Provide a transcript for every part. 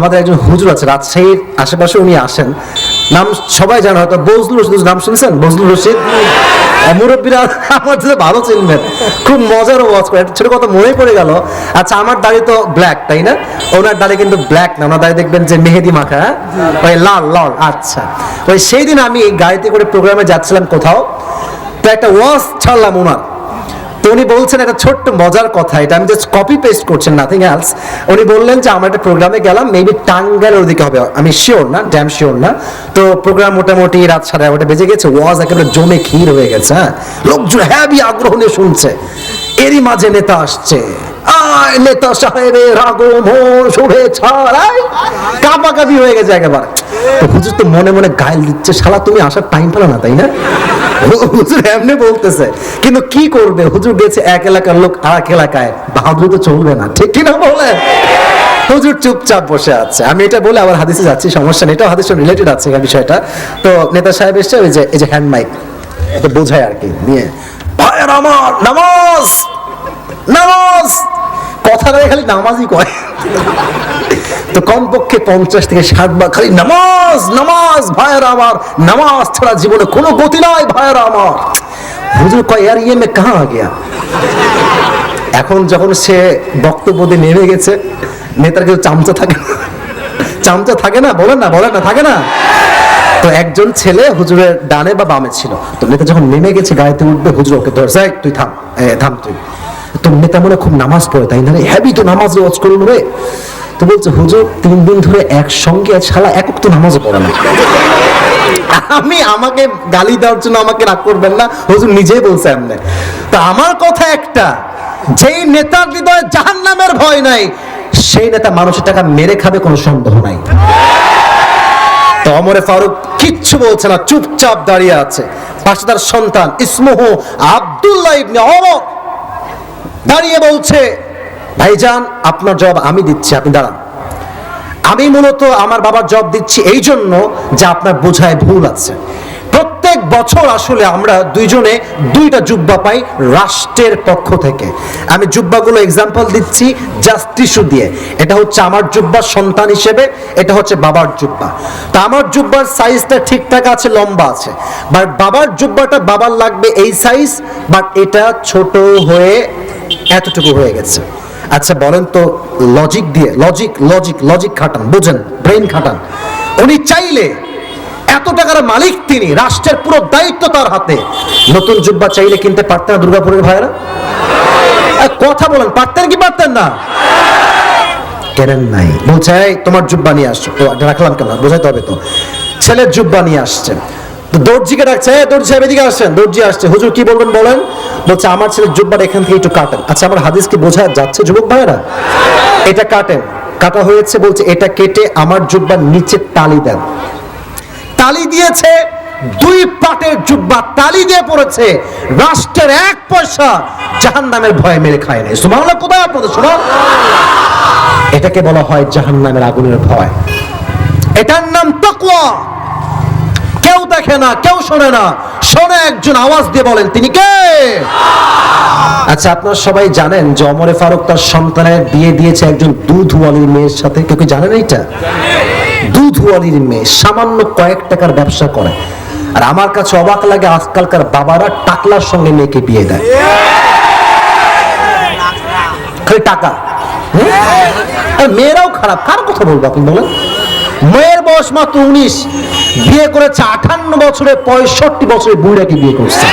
আমাদের একজন হুজুর আছে, রাজশাহীর আশেপাশে উনি আসেন। নাম সবাই জানে, হয়তো বজলুর রশিদ। নাম শুনছেন? বজলুর রশিদ? মুরব্বীরা আমার থেকে ভালো চিনবেন। খুব মজার ওয়াজ করে। ছোট কথা মনে পড়ে গেল। আচ্ছা আমার দাড়ি তো ব্ল্যাক তাই না? ওনার দাড়ি কিন্তু ব্ল্যাক না। ওনার দাড়ি দেখবেন যে মেহেদি মাখা হ্যাঁ? ওই লাল লাল আচ্ছা। ওই সেই দিন আমি গাড়িতে করে প্রোগ্রামে যাচ্ছিলাম কোথাও। তো একটা ওয়াজ ছাড়লাম ওনার। তো উনি বলছেন একটা ছোট্ট মজার কথা, এটা আমি জাস্ট কপি পেস্ট করছেন নাথিং এলস উনি বললেন যে, আমরা একটা প্রোগ্রামে গেলাম মেবি টাঙ্গাইলের ওদিকে হবে। আমি শিওর না ড্যাম শিওর না। তো প্রোগ্রাম মোটামুটি রাত সাড়ে এগারোটা বেজে গেছে, ওয়াজ একেবারে জমে ক্ষীর হয়ে গেছে হ্যাঁ। লোকজন হ্যাভি আগ্রহ নিয়ে শুনছে। এরই মাঝে নেতা আসছে। কিন্তু কি করবে? হুজুর গেছে এক এলাকার লোক আর এক এলাকায়। বাহাদুরি তো চলবে না। ঠিক কিনা বলে? হুজুর চুপচাপ বসে আছে। আমি এটা বলে আবার হাদিসে যাচ্ছি, সমস্যা নেই। এটাও হাদিসের রিলেটেড আছে বিষয়টা। তো নেতা সাহেব এসছে, ওই যে, এই যে হ্যান্ড মাইক এটা বোঝায় আর কি, নিয়ে, ভাইয়ের আমার নামাজ নামাজ খালি নামাজই কয় তো কমপক্ষে পঞ্চাশ থেকে ষাট বার খালি নামাজ নামাজ, ভাইয়ের আমার, নামাজ ছাড়া জীবনে কোনো গতি নাই, ভাইয়ের আমার। হুজুর কয় ইয়ার ইয়ে মে কাহা গিয়া? এখন যখন সে বক্তব্য দিয়ে নেমে গেছে, নেতার কিছু চামচা থাকে। চামচা থাকে না, বলেন না বলেন না, থাকে না। তো একজন ছেলে হুজুরের ডানে বা বামে ছিল। তো নেতা যখন নেমে গেছে গাড়িতে উঠবে, হুজুর ওকে ধরছে তুই থাম থাম তুই। তো নেতা মনে খুব নামাজ পড়ে, তাই না হ্যাবি তো নামাজ ওয়াজ করুন রে। তো বলছে, হুজুর, তিন দিন ধরে একসঙ্গে শালা, একক তো নামাজও পড়ে না। আমি আমাকে গালি দেওয়ার জন্য আমাকে রাগ করবেন না। হুজুর নিজেই বলছে এমনি। তো আমার কথা একটা, যেই নেতার হৃদয়ে জাহান্নামের ভয় নাই, সেই নেতা মানুষের টাকা মেরে খাবে কোনো সন্দেহ নাই। তো ফারুক কিচ্ছু বলছে না, চুপচাপ দাঁড়িয়ে আছে। পাশে তার সন্তান ইসমুহু আব্দুল্লাহ ইবনে অমর। দাঁড়িয়ে বলছে, ভাইজান, আপনার জবাব আমি দিচ্ছি, আপনি দাঁড়ান। আমি মূলত আমার বাবার জব দিচ্ছি এই জন্য যে আপনার বোঝায় ভুল আছে। প্রত্যেক বছর আসলে আমরা দুইজনে দুইটা জুব্বা পাই রাষ্ট্রের পক্ষ থেকে। আমি জুব্বাগুলো এক্সাম্পল দিচ্ছি জাস্ট টিস্যু দিয়ে। এটা হচ্ছে আমার জুব্বা, সন্তান হিসেবে, এটা হচ্ছে বাবার জুব্বা। তা আমার জুব্বার সাইজটা ঠিকঠাক আছে, লম্বা আছে। বাট বাবার জুব্বাটা বাবার লাগবে এই সাইজ বাট এটা ছোট হয়ে এতটুকু হয়ে গেছে। আচ্ছা বলেন তো লজিক দিয়ে লজিক লজিক লজিক খাটান, বুঝেন ব্রেন খাটান। উনি চাইলে এত টাকার মালিক তিনি, রাষ্ট্রের পুরো দায়িত্ব তার হাতে। নতুন জুব্বা চাইলে কিনতে পারতেন না দুর্গাপুরের ভাইরা কথা বলেন, পারতেন কি পারতেন না? কেনেন নাই। বলছে তোমার জুব্বা নিয়ে আসছো রাখলাম কেন? বোঝাইতে হবে তো। ছেলের জুব্বা নিয়ে আসছে। দর্জিকে ডাকছে "এই, দর্জি সাহেব এদিকে আসছেন দর্জি আসছে। হুজুর কি বলবেন বলেন? বলছে আমার ছেলের জুব্বাটা এখান থেকে একটু কাটেন। আচ্ছা আমার হাদিস কি বোঝা যাচ্ছে যুবক ভাইরা এটা কাটেন কাটা হয়েছে বলছে এটা কেটে আমার জুব্বার নিচে তালি দেন। তালি দিয়েছে দুই পাটের জুব্বা তালি দিয়ে পড়েছে। রাষ্ট্রের এক পয়সা জাহান নামের ভয়ে মেরে খায় নাই। সুমাল্লাহ কোথায় আপনাদের শোনো? এটাকে বলা হয় জাহান নামের আগুনের ভয়। এটার নাম তাকওয়া। কেউ দেখে না, কেউ শোনে না। শোনে একজন আওয়াজ দিয়ে বলেন, তিনি কে? আচ্ছা আপনারা সবাই জানেন যে অমরে ফারুক তার সন্তানের বিয়ে দিয়েছে একজন দুধওয়ালির মেয়ের সাথে। কেউ কি জানেন এইটা? দুধওয়ালির মেয়ে, সামান্য কয়েক টাকার ব্যবসা করে। আর আমার কাছে অবাক লাগে, আজকালকার বাবারা টাকলার সঙ্গে মেয়েকে বিয়ে দেয়। খালি টাকা। মেয়েরাও খারাপ, কার কথা বলব আপনি বলেন? মেয়ের বয়স মাত্র উনিশ, বিয়ে করেছে আঠান্ন বছরে, পঁয়ষট্টি বছরে বুড়াকে বিয়ে করছে।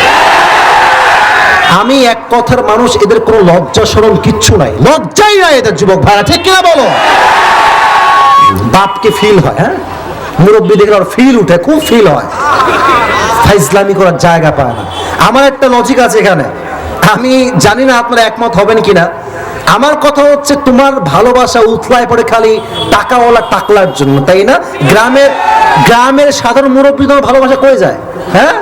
আমি এক কথার মানুষ, এদের কোনো লজ্জা সরম কিচ্ছু নাই। লজ্জাই নাই এদের যুবক ভাইরা, ঠিক কিনা বলো? বাপকে ফিল হয় হ্যাঁ? মুরব্বী দেখলে ওর ফিল উঠে, খুব ফিল হয়। ফাইজলামি করার জায়গা পায় না। আমার একটা লজিক আছে এখানে। আমি জানি না আপনারা একমত হবেন কিনা। আমার কথা হচ্ছে তোমার ভালোবাসা উথলায় পড়ে খালি টাকাওয়ালা টাকলার জন্য, তাই না? গ্রামের গ্রামের সাধারণ মুরব্বী তোমার ভালোবাসা কয়ে যায়? হ্যাঁ?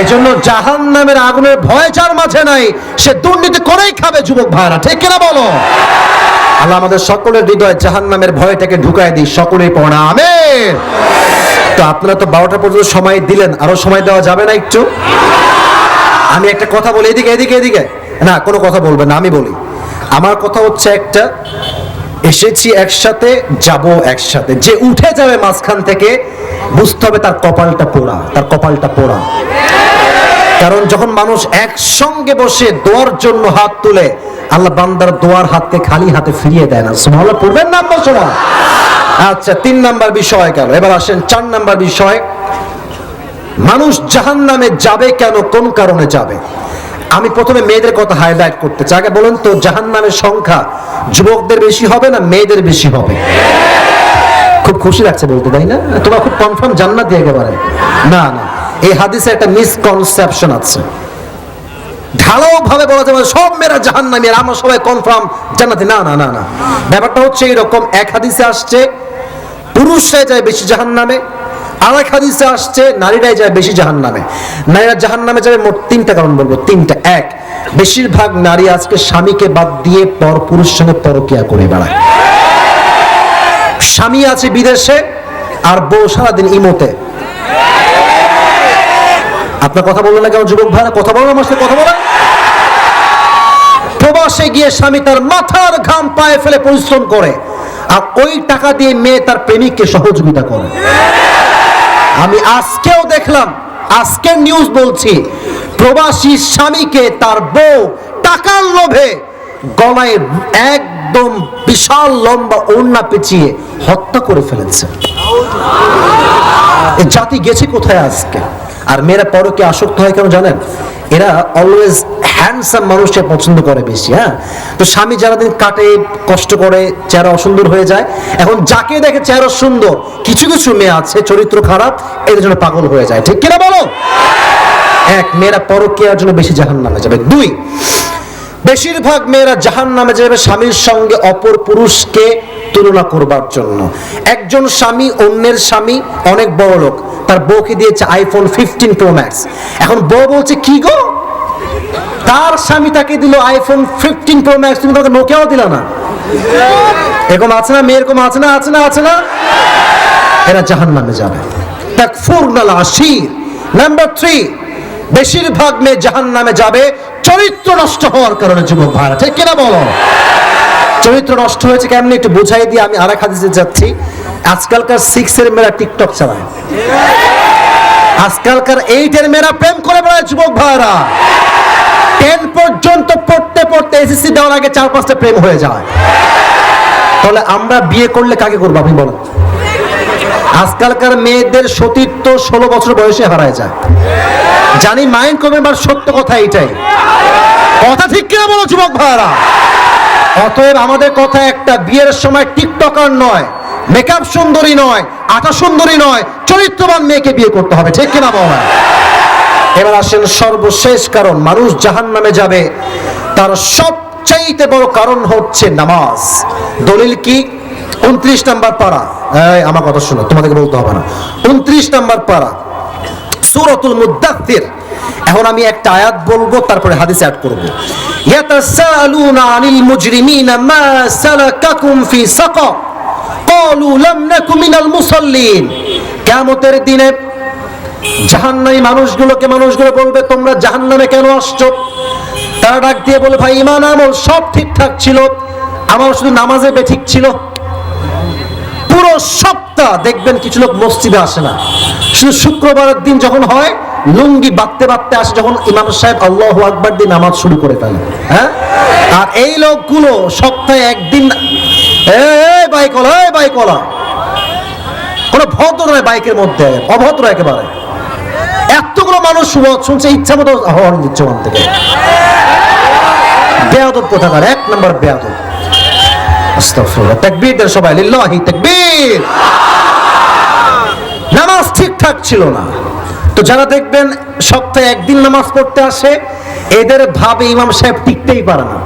এই জন্য জাহান নামের আগুনের ভয় যার মাঝে নাই, সে দুর্নীতি করেই খাবে যুবক ভাইরা, ঠিক কিনা বলো? আল্লাহ আমাদের সকলের হৃদয় জাহান নামের ভয়টাকে ঢুকায় দিই, সকলেই পড়া, আমেন। তো আপনারা তো বারোটা পর্যন্ত সময় দিলেন, আরও সময় দেওয়া যাবে না একটু? আমি একটা কথা বলি, এদিকে এদিকে এদিকে। না, কোনো কথা বলবেন না, আমি বলি। আমার কথা হচ্ছে একটা, এসেছি একসাথে, যাব একসাথে। যে উঠে যাবে মাঝখান থেকে, বুঝতে হবে তার কপালটা পোড়া, তার কপালটা পোড়া। কারণ যখন মানুষ একসঙ্গে বসে দোয়ার জন্য হাত তুলে, আল্লাহ বান্দার দোয়ার হাতকে খালি হাতে ফিরিয়ে দেয় না। সুবহানাল্লাহ, পড়বেন না আপনার সময় আচ্ছা তিন নাম্বার বিষয় গেল। এবার আসেন চার নাম্বার বিষয়। মানুষ জাহান নামে যাবে কেন? কোন কারণে যাবে? আমি প্রথমে মেয়েদের কথা হাইলাইট করতে চাই। আগে বলেন তো জাহান নামের সংখ্যা যুবকদের বেশি হবে না মেয়েদের বেশি হবে? খুব খুশি লাগছে বলতে, তাই না? তোমরা খুব কনফার্ম জান্নাত দিয়ে একেবারে। না না, এই হাদিসে একটা মিসকনসেপশন আছে। ঢালাও ভাবে বলা যাবে সব মেয়েরা জাহান নামি সবাই কনফার্ম জান্নাতি। না না না না। ব্যাপারটা হচ্ছে এইরকম এক হাদিসে আসছে, পুরুষরাই যায় বেশি জাহান নামে আর এক হাদিসে আসছে, নারীরাই যায় বেশি জাহান নামে নারীরা জাহান নামে যাবে মোট তিনটা কারণ বলব, তিনটা। এক, বেশিরভাগ নারী আজকে স্বামীকে বাদ দিয়ে পর পুরুষ সঙ্গে পরকিয়া করে বেড়ায়। স্বামী আছে বিদেশে, আর বউ সারাদিন ইমোতে। আপনার কথা বললেন না কেন, যুবক ভাইরা, কথা বলেন আমার সাথে, কথা বলেন। প্রবাসে গিয়ে স্বামী তার মাথার ঘাম পায়ে ফেলে পরিশ্রম করে, আর ওই টাকা দিয়ে মেয়ে তার প্রেমিককে সহযোগিতা করে। আমি আজকেও দেখলাম আজকে নিউজ বলছি, প্রবাসী স্বামীকে তার বউ টাকার লোভে গলায় একদম বিশাল লম্বা ওড়না পেঁচিয়ে হত্যা করে ফেলেছে। জাতি গেছে কোথায় আজকে? আর মেয়েরা পরকে আসক্ত হয় কেন জানেন? এরা অলওয়েজ হ্যান্ডসাম মানুষকে পছন্দ করে বেশি হ্যাঁ? তো স্বামী যারা দিন কাটে, কষ্ট করে, চেহারা অসুন্দর হয়ে যায়। এখন যাকে দেখে চেহারা সুন্দর, কিছু কিছু মেয়ে আছে, চরিত্র খারাপ, এদের জন্য পাগল হয়ে যায়। ঠিক কিনা বলো? এক, মেয়েরা পরকীয়ার জন্য বেশি জাহান নামে যাবে। দুই, বেশিরভাগ মেয়েরা জাহান নামে যাবে স্বামীর সঙ্গে অপর পুরুষকে তুলনা করবার জন্য। একজন স্বামী অন্যের স্বামী অনেক বড় লোক তার বউকে দিয়েছে আইফোন ফিফটিন প্রো ম্যাক্স এখন বউ বলছে, কি গো? তার স্বামী তাকে দিল আইফোন ফিফটিন প্রো ম্যাক্স তুমি তাকে নোকিয়াও দিলা না। এরকম আছে না মেয়ে, এরকম আছে না আছে না আছে না? এরা জাহান নামে যাবে নাম্বার থ্রি বেশিরভাগ মেয়ে জাহান নামে যাবে। চরিত্র নষ্ট হওয়ার কারণে, যুবক ভাড়া ঠিক কিনা বলো? চরিত্র নষ্ট হয়েছে কেমনি একটু বুঝাই দিয়ে আমি আর এক হাদিসে যাচ্ছি। আজকালকার সিক্স এর মেয়েরা টিকটক চালায়। আজকালকার এইটের মেয়েরা প্রেম করে বেড়ায় যুবক ভাইরা টেন পর্যন্ত পড়তে পড়তে এসএসসি দেওয়ার আগে চার পাঁচটা প্রেম হয়ে যায়। তাহলে আমরা বিয়ে করলে কাকে করব আপনি বলেন? আজকালকার মেয়েদের সতীত্ব ষোলো বছর বয়সে হারায় যায়। জানি মাইন্ড করবেন বা সত্য কথা এইটাই। কথা ঠিক কিনা বলো যুবক ভাইরা অতএব আমাদের কথা একটা, বিয়ের সময় টিকটকার নয়। মেকআপ সুন্দরী নয়, আটা সুন্দরী নয়, চরিত্রবান মেয়েকে বিয়ে করতে হবে, ঠিক কিনা বলা? এবার আসেন সর্বশেষ কারণ, মানুষ জাহান নামে যাবে। তার সবচাইতে বড় কারণ হচ্ছে নামাজ। দলিল কি? উনত্রিশ নাম্বার পাড়া আমার কথা শোনো, তোমাদেরকে বলতে হবে না। উনত্রিশ নাম্বার পাড়া সুরতুল মুদাথির। এখন আমি একটা আয়াত বলব, তারপরে হাদিস অ্যাড করব। ইয়াতাসালুনা আনিল মুজরিমিনা মা সালাকাকুম ফি সাকার। কিয়ামতের দিনে জাহান্নামী মানুষগুলোকে মানুষগুলো বলবে, তোমরা জাহান্নামে কেন আসছো? তারা ডাক দিয়ে বলে, ভাই ইমান আমল সব ঠিকঠাক ছিল। আমার শুধু নামাজে বেঠিক ছিল। পুরো সপ্তাহ দেখবেন কিছু লোক মসজিদে আসে না। শুধু শুক্রবারের দিন যখন হয়, লুঙ্গি বাঁধতে বাঁধতে আসে, যখন ইমাম সাহেব আল্লাহ আকবার দিয়ে নামাজ শুরু করে ফেলে। হ্যাঁ? আর এই লোকগুলো সপ্তাহে একদিন এই কোনো ভদ্র নয় বাইকের মধ্যে, অভদ্র একেবারে। এতগুলো মানুষ শুনছে, ইচ্ছা মতো হর্ন দিচ্ছে ওখান থেকে। বেয়াদব কোথাকার? এক নম্বর বেয়াদব। সবাই, লিল্লাহি নামাজ ঠিকঠাক ছিল না। তো যারা দেখবেন, সপ্তাহে একদিন নামাজ পড়তে আসে, এদের ভাবে ইমাম সাহেব টিকতেই পারে না।